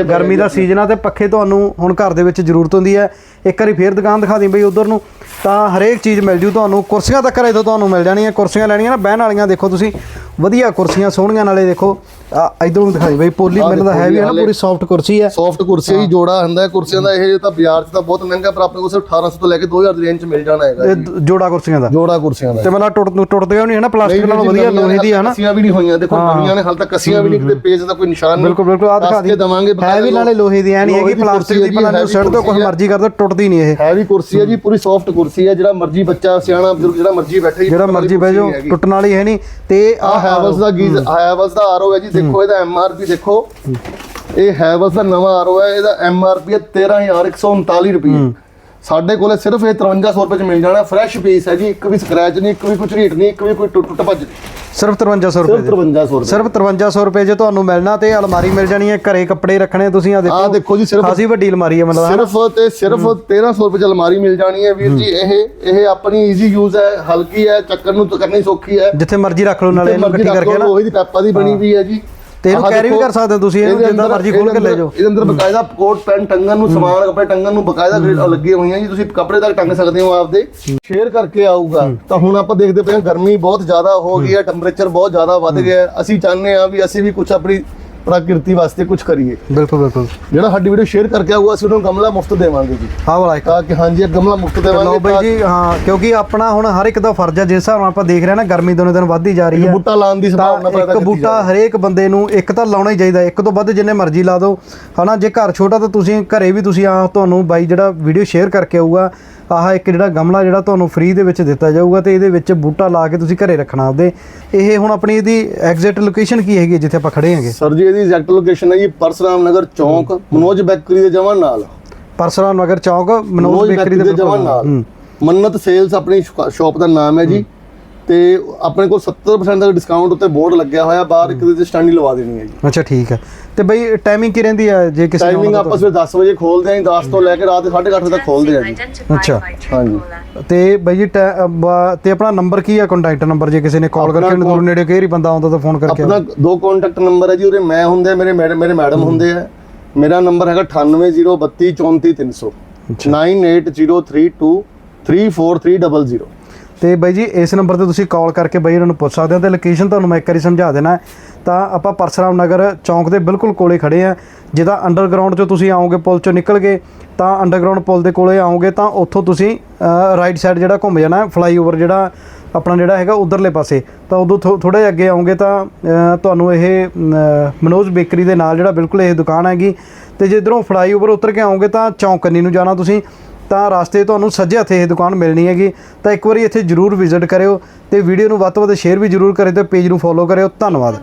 A: ਗਰਮੀ ਦਾ ਸੀਜ਼ਨ ਆ ਤੇ ਪੱਖੇ ਤੁਹਾਨੂੰ ਹੁਣ ਘਰ ਦੇ ਵਿੱਚ ਜ਼ਰੂਰਤ ਹੁੰਦੀ ਹੈ। ਇੱਕ ਵਾਰੀ ਫੇਰ ਦੁਕਾਨ ਦਿਖਾ ਦੇਂ ਬਈ ਉਧਰ ਨੂੰ। ਤਾਂ ਹਰੇਕ ਚੀਜ਼ ਮਿਲ ਜੂ ਤੁਹਾਨੂੰ। ਕੁਰਸੀਆਂ ਤੱਕ ਇੱਥੋਂ ਤੁਹਾਨੂੰ ਮਿਲ ਜਾਣੀਆਂ। ਕੁਰਸੀਆਂ ਲੈਣੀਆਂ ਨਾ ਬਹਿਣ ਵਾਲੀਆਂ ਦੇਖੋ ਤੁਸੀਂ। ਵਧੀਆ ਕੁਰਸੀਆਂ ਸੋਹਣੀਆਂ ਨਾਲੇ ਦੇਖੋ। ਆ ਇਧਰੋਂ ਨੂੰ ਦਿਖਾਈ ਬਈ ਪੋਲੀ ਮੈਨੂੰ ਦਾ
B: ਦੇਖੋ
A: ਹੈ ਵੀ ਹੈ ਨਾ ਪੂਰੀ ਸੌਫਟ ਕੁਰਸੀ ਹੈ।
B: ਸੌਫਟ ਕੁਰਸੀ ਹੀ। ਜੋੜਾ ਹੁੰਦਾ ਹੈ। ਕੁਰਸੀਆਂ ਦਾ ਇਹ ਤਾਂ ਬਾਜ਼ਾਰ 'ਚ ਤਾਂ ਬਹੁਤ ਮਹਿੰਗਾ ਪਰ ਆਪਣੇ ਕੋਲ ਸਿਰਫ 1800 ਤੋਂ ਲੈ ਕੇ 2000 ਦੀ ਰੇਂਜ 'ਚ ਮਿਲ ਜਾਣਾ ਹੈਗਾ
A: ਇਹ ਦ- ਜੋੜਾ ਕੁਰਸੀਆਂ ਦਾ।
B: ਜੋੜਾ ਕੁਰਸੀਆਂ ਦਾ।
A: ਤੇ ਮਤਲਬ ਟੁੱਟ ਟੁੱਟਦੇ ਨਹੀਂ ਹੈ ਨਾ ਪਲਾਸਟਿਕ ਨਾਲੋਂ ਵਧੀਆ ਲੋਹੇ ਦੀ ਹੈ ਨਾ।
B: ਕੱਸੀਆਂ ਵੀ ਨਹੀਂ ਹੋਈਆਂ। ਦੇਖੋ ਨਵੀਆਂ ਨੇ ਹਾਲ ਤੱਕ ਕੱਸੀਆਂ ਵੀ ਨਹੀਂ ਕਿਤੇ ਪੇਜ ਦਾ ਕੋਈ ਨਿਸ਼ਾਨ ਨਹੀਂ
A: ਬਿਲਕੁਲ। ਬਿਲਕੁਲ ਆ ਦਿਖਾ ਦੀ
B: ਦਵਾਂਗੇ
A: ਹੈ ਵੀ ਨਾਲੇ ਲੋਹੇ ਦੀ ਐ ਨਹੀਂ ਹੈਗੀ ਪਲਾਸਟਿਕ ਦੀ ਭਲਾ ਨੂੰ ਸਿਰ ਤੋਂ ਕੁਝ। ਮਰਜ਼ੀ ਕਰ ਦੋ ਟੁੱਟਦੀ ਨਹੀਂ ਇਹ।
B: ਹੈਵੀ ਕੁਰਸੀ ਹੈ ਜੀ ਪੂਰੀ ਸੌਫਟ ਕੁਰਸੀ ਹੈ ਜਿਹੜਾ ਮਰਜ਼ੀ ਬੱਚਾ ਸਿਆਣਾ ਬਜ਼ੁਰਗ ਜਿਹੜਾ ਮਰਜ਼ੀ ਬੈਠੇ
A: ਜਿਹੜਾ ਮਰਜ਼ੀ ਬਹਿ ਜਾਓ। ਟੁੱਟਣ ਵਾਲੀ ਹੈ ਨਹੀਂ। ਤੇ
B: ਆ
A: ਆ
B: ਹੈਵਲਸ ਦਾ ਗੀਜ਼ ਹੈਵਲਸ ਦਾ ਆਰਓ ਹੈ ਜੀ ਦੇਖੋ ਇਹਦਾ ਐਮਆਰਪੀ ਦੇਖੋ। ਇਹ ਹੈਵਲਸ ਦਾ ਨਵਾਂ ਆਰਓ ਹੈ ਇਹਦਾ ਐਮਆਰਪੀ ਹੈ 13139 ਰੁਪਏ। ਸਾਡੇ ਕੋਲੇ ਸਿਰਫ ਇਹ 5300 ਰੁਪਏ ਚ ਮਿਲ ਜਾਣਾ ਫਰੈਸ਼ ਪੀਸ ਹੈ ਜੀ ਇੱਕ ਵੀ ਸਕ੍ਰੈਚ ਨਹੀਂ ਇੱਕ ਵੀ ਕੁਝ ਰੀਟ ਨਹੀਂ ਇੱਕ ਵੀ ਕੋਈ ਟੁੱਟ ਟੁੱਟ ਭੱਜ ਨਹੀਂ।
A: ਸਿਰਫ 5300 ਰੁਪਏ
B: ਸਿਰਫ
A: ਦੇ।
B: 5300 ਰੁਪਏ।
A: ਸਿਰਫ 5300 ਰੁਪਏ ਜੇ ਤੁਹਾਨੂੰ ਮਿਲਣਾ ਤੇ ਅਲਮਾਰੀ ਮਿਲ ਜਾਣੀ ਹੈ ਘਰੇ ਕੱਪੜੇ ਰੱਖਣੇ ਤੁਸੀਂ ਆ ਦੇਖੋ।
B: ਆਹ ਦੇਖੋ ਜੀ ਸਿਰਫ
A: ਖਾਸੀ ਵੱਡੀ ਅਲਮਾਰੀ ਹੈ ਮਤਲਬ
B: ਸਿਰਫ ਤੇ ਸਿਰਫ 1300 ਰੁਪਏ ਚ ਅਲਮਾਰੀ ਮਿਲ ਜਾਣੀ ਹੈ ਵੀਰ ਜੀ ਇਹ ਇਹ ਆਪਣੀ ਈਜ਼ੀ ਯੂਜ਼ ਹੈ ਹਲਕੀ ਹੈ ਚੱਕਰ ਨੂੰ ਤਾਂ ਕਰਨੀ ਸੌਖੀ ਹੈ।
A: ਜਿੱਥੇ ਮਰਜ਼ੀ ਰੱਖ ਲਓ ਨਾਲੇ ਇਹਨੂੰ ਇਕੱਠੀ ਕਰਕੇ ਨਾ।
B: ਲੋਹੇ ਦੀ ਪੈਪਾ ਦੀ ਬਣੀ ਵੀ ਹੈ ਜੀ।
A: ਤੇ ਇਹਨੂੰ carry ਵੀ ਕਰ ਸਕਦੇ ਹੋ ਤੁਸੀਂ, ਇਹਨੂੰ ਜਿੱਦਾਂ ਮਰਜ਼ੀ ਖੋਲ ਕੇ ਲੈ ਜਾਓ।
B: ਇਹਦੇ ਅੰਦਰ ਬਕਾਇਦਾ ਕੋਟ ਪੈਂਟ ਟੰਗਣ ਨੂੰ ਸਮਾਨ ਕੱਪੜੇ ਟੰਗਣ ਨੂੰ ਬਕਾਇਦਾ ਗ੍ਰਿਲ ਲੱਗੇ ਹੋਈਆਂ ਜੀ ਤੁਸੀਂ ਕੱਪੜੇ ਤੱਕ ਟੰਗ ਸਕਦੇ ਹੋ ਆਪਦੇ। ਸ਼ੇਅਰ ਕਰਕੇ ਆਊਗਾ। ਤਾਂ ਹੁਣ ਆਪਾਂ ਦੇਖਦੇ ਪਏ ਹਾਂ ਗਰਮੀ ਬਹੁਤ ਜ਼ਿਆਦਾ ਹੋ ਗਈ ਹੈ ਟੈਂਪਰੇਚਰ ਬਹੁਤ ਜ਼ਿਆਦਾ ਵੱਧ ਗਿਆ ਅਸੀਂ ਚਾਹੁੰਦੇ ਹਾਂ ਵੀ ਅਸੀਂ ਵੀ ਕੁਝ ਆਪਣੀ ਪ੍ਰਕਿਰਤੀ ਵਾਸਤੇ ਕੁਝ ਕਰੀਏ।
A: ਬਿਲਕੁਲ ਬਿਲਕੁਲ।
B: ਜਿਹੜਾ ਸਾਡੀ ਵੀਡੀਓ ਸ਼ੇਅਰ ਕਰਕੇ ਆਊਗਾ ਅਸੀਂ ਉਹਨੂੰ ਗਮਲਾ ਮੁਫਤ ਦੇਵਾਂਗੇ ਜੀ।
A: ਆਹ ਵਾਲਾ
B: ਤਾਂ ਕਿ ਹਾਂਜੀ ਇਹ ਗਮਲਾ ਮੁਫਤ ਦੇਵਾਂਗੇ
A: ਲਓ ਬਈ ਜੀ ਹਾਂ ਕਿਉਂਕਿ ਆਪਣਾ ਹੁਣ ਹਰ ਇੱਕ ਦਾ ਫਰਜ਼ ਹੈ ਜਿਸ ਹਿਸਾਬ ਨਾਲ ਆਪਾਂ ਦੇਖ ਰਹੇ ਹਾਂ ਨਾ ਗਰਮੀ ਦਿਨੋਂ ਦਿਨ ਵੱਧਦੀ ਜਾ ਰਹੀ ਹੈ।
B: ਬੂਟਾ ਲਾਉਣ ਦੀ ਸੰਭਾਵਨਾ ਪੈਦਾ
A: ਇੱਕ ਬੂਟਾ। ਹਰੇਕ ਬੰਦੇ ਨੂੰ ਇੱਕ ਤਾਂ ਲਾਉਣਾ ਹੀ ਚਾਹੀਦਾ ਇੱਕ ਤੋਂ ਵੱਧ ਜਿੰਨੇ ਮਰਜ਼ੀ ਲਾ ਦਿਓ। ਹਨਾ ਜੇ ਘਰ ਛੋਟਾ ਤਾਂ ਤੁਸੀਂ ਘਰੇ ਵੀ ਤੁਸੀਂ ਆ ਤੁਹਾਨੂੰ ਬਾਈ ਜਿਹੜਾ ਵੀਡੀਓ ਸ਼ੇਅਰ ਕਰਕੇ ਆਊਗਾ ਆਹ ਇੱਕ ਜਿਹੜਾ ਗਮਲਾ ਜਿਹੜਾ ਤੁਹਾਨੂੰ ਫ੍ਰੀ ਦੇ ਵਿੱਚ ਦਿੱਤਾ ਜਾਊਗਾ ਤੇ ਇਹਦੇ ਵਿੱਚ ਬੂਟਾ ਲਾ ਕੇ ਤੁਸੀਂ ਘਰੇ ਰੱਖਣਾ ਆਪਦੇ। ਇਹ ਹੁਣ ਆਪਣੀ ਇਹਦੀ ਐਗਜ਼ੈਕਟ ਲੋਕੇਸ਼ਨ ਕੀ ਹੈਗੀ ਜਿੱਥੇ ਆਪਾਂ ਖੜੇ ਹਾਂਗੇ?
B: ਸਰ ਜੀ ਇਹਦੀ ਐਗਜ਼ੈਕਟ ਲੋਕੇਸ਼ਨ ਹੈ ਜੀ ਪਰਸਰਾਮ ਨਗਰ ਚੌਂਕ ਮਨੋਜ ਬੈਕਰੀ ਦੇ ਜਮਾਂ ਨਾਲ।
A: ਪਰਸਰਾ ਨਗਰ ਚੌਕ ਮਨੋਜ ਬੇਕਰੀ ਦੇ
B: ਜਮਾਂ ਨਾਲ। ਮੰਨਤ ਸੇਲਸ ਆਪਣੀ ਸ਼ਾਪ ਦਾ ਨਾਮ ਹੈ ਜੀ। ਤੇ ਆਪਣੇ ਕੋਲ 70% ਦਾ ਡਿਸਕਾਊਂਟ ਉੱਤੇ ਬੋਰਡ ਲੱਗਿਆ ਹੋਇਆ ਬਾਹਰ ਇੱਕ ਦੇ ਸਟੈਂਡ ਹੀ ਲਵਾ ਦੇਣੀ ਹੈ ਜੀ।
A: ਅੱਛਾ ਠੀਕ ਹੈ। ਤੇ ਬਈ ਟਾਈਮਿੰਗ ਕੀ ਰਹਿੰਦੀ ਹੈ ਜੇ ਕਿਸੇ ਨੇ
B: ਟਾਈਮਿੰਗ ਆਪਸ ਵਿੱਚ 10 ਵਜੇ ਖੋਲਦੇ ਆਂ ਜੀ 10 ਤੋਂ ਲੈ ਕੇ ਰਾਤ ਦੇ 8:30 ਵਜੇ ਤੱਕ ਖੋਲਦੇ ਆ ਜੀ।
A: ਅੱਛਾ।
B: ਹਾਂਜੀ।
A: ਤਾਂ- ਬਈ ਜੀ ਤੇ ਆਪਣਾ ਨੰਬਰ ਕੀ ਹੈ ਕੰਟੈਕਟ ਨੰਬਰ ਜੇ ਕਿਸੇ ਨੇ ਕਾਲ ਕਰਕੇ ਦੂਰ ਨੇੜੇ ਕਈ ਵਾਰੀ ਬੰਦਾ ਆਉਂਦਾ ਤਾਂ ਫੋਨ ਕਰਕੇ
B: ਆਪਣਾ ਦੋ ਕੰਟੈਕਟ ਨੰਬਰ ਹੈ ਜੀ ਉਹਦੇ ਮੈਂ ਹੁੰਦੇ ਆ, ਮੇਰੇ ਮੈਡਮ ਮੇਰੇ ਮੈਡਮ ਹੁੰਦੇ ਆ। ਮੇਰਾ ਨੰਬਰ ਹੈਗਾ 9803234300 9803234300
A: ਤੇ ਬਾਈ ਜੀ, ਇਸ ਨੰਬਰ ਤੇ ਤੁਸੀਂ ਕਾਲ ਕਰਕੇ ਬਾਈ ਉਹਨਾਂ ਨੂੰ ਪੁੱਛ ਸਕਦੇ ਹੋ ਤੇ ਲੋਕੇਸ਼ਨ ਤੁਹਾਨੂੰ ਮੈਂ ਇੱਕ ਵਾਰੀ ਸਮਝਾ ਦੇਣਾ ਤਾਂ ਆਪਾਂ ਪਰਸਰਾਮ ਨਗਰ ਚੌਂਕ ਦੇ ਬਿਲਕੁਲ ਕੋਲੇ ਖੜੇ ਆ ਜਿਹਦਾ ਅੰਡਰਗਰਾਉਂਡ ਚੋਂ ਤੁਸੀਂ ਆਓਗੇ, ਪੁਲ ਚੋਂ ਨਿਕਲ ਕੇ ਤਾਂ ਅੰਡਰਗਰਾਉਂਡ ਪੁਲ ਦੇ ਕੋਲੇ ਆਓਗੇ, ਤਾਂ ਉੱਥੋਂ ਤੁਸੀਂ ਰਾਈਟ ਸਾਈਡ ਜਿਹੜਾ ਘੁੰਮ ਜਾਣਾ ਫਲਾਈਓਵਰ ਜਿਹੜਾ ਆਪਣਾ ਜਿਹੜਾ ਹੈਗਾ ਉਧਰਲੇ ਪਾਸੇ। ਤਾਂ ਉਦੋਂ ਥੋੜਾ ਜਿਹਾ ਅੱਗੇ ਆਉਂਗੇ ਤਾਂ ਤੁਹਾਨੂੰ ਇਹ ਮਨੋਜ ਬੇਕਰੀ ਦੇ ਨਾਲ ਜਿਹੜਾ ਬਿਲਕੁਲ ਇਹ ਦੁਕਾਨ ਹੈਗੀ। ਤੇ ਜੇ ਇੱਧਰੋਂ ਫਲਾਈਓਵਰ ਉਤਰ ਕੇ ਆਉਂਗੇ ਤਾਂ ਚੌਂਕਨੀ ਨੂੰ ਜਾਣਾ ਤੁਸੀਂ। ਤਾਂ ਰਾਸਤੇ ਤੁਹਾਨੂੰ ਸੱਜੇ ਹੱਥੇ ਇਹ ਦੁਕਾਨ ਮਿਲਣੀ ਹੈਗੀ। ਤਾਂ ਇੱਕ ਵਾਰੀ ਇੱਥੇ ਜਰੂਰ ਵਿਜ਼ਿਟ ਕਰਿਓ ਤੇ ਵੀਡੀਓ ਨੂੰ ਵੱਧ ਤੋਂ ਵੱਧ ਸ਼ੇਅਰ ਵੀ ਜਰੂਰ ਕਰਿਓ ਤੇ ਪੇਜ ਨੂੰ ਫੋਲੋ ਕਰਿਓ। ਧੰਨਵਾਦ।